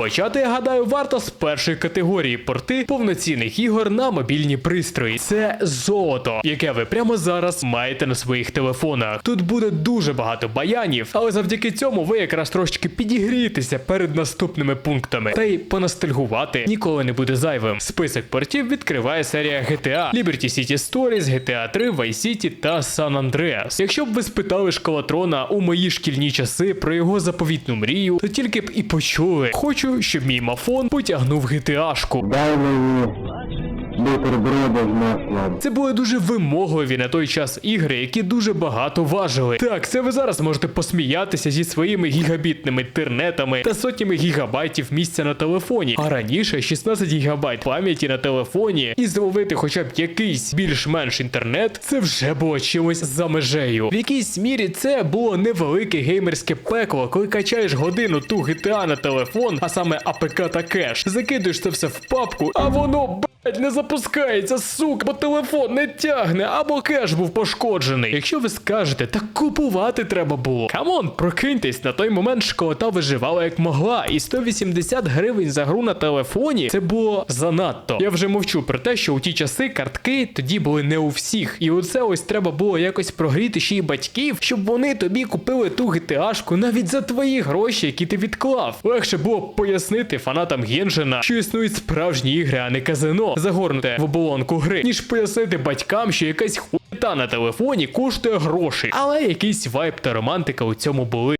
Почати, я гадаю, варто з першої категорії порти повноцінних ігор на мобільні пристрої. Це золото, яке ви прямо зараз маєте на своїх телефонах. Тут буде дуже багато баянів, але завдяки цьому ви якраз трошечки підігрієтеся перед наступними пунктами. Та й поностальгувати ніколи не буде зайвим. Список портів відкриває серія GTA, Liberty City Stories, GTA 3, Vice City та San Andreas. Якщо б ви спитали шкалатрона у мої шкільні часи про його заповітну мрію, то тільки б і почули. Хочу, щоб мій мафон потягнув GTA-шку. Дай мені бутерброди з маслом. Це були дуже вимогливі на той час ігри, які дуже багато важили. Так, це ви зараз можете посміятися зі своїми гігабітними тернетами та сотнями гігабайтів місця на телефоні. А раніше 16 гігабайт пам'яті на телефоні і зловити хоча б якийсь більш-менш інтернет, це вже було чимось за межею. В якійсь мірі це було невелике геймерське пекло, коли качаєш годину ту GTA на телефон, а саме АПК та кеш. Закидуєш це все в папку, а воно не запускається, сука, бо телефон не тягне, або кеш був пошкоджений. Якщо ви скажете, так купувати треба було. Камон, прокиньтесь, на той момент школота виживала як могла, і 180 гривень за гру на телефоні це було занадто. Я вже мовчу про те, що у ті часи картки тоді були не у всіх. І оце ось треба було якось прогріти ще й батьків, щоб вони тобі купили ту GTA-шку навіть за твої гроші, які ти відклав. Легше було пояснити фанатам Геншина, що існують справжні ігри, а не казино, загорнуте в оболонку гри, ніж пояснити батькам, що якась хуйта на телефоні коштує грошей. Але якийсь вайб та романтика у цьому були.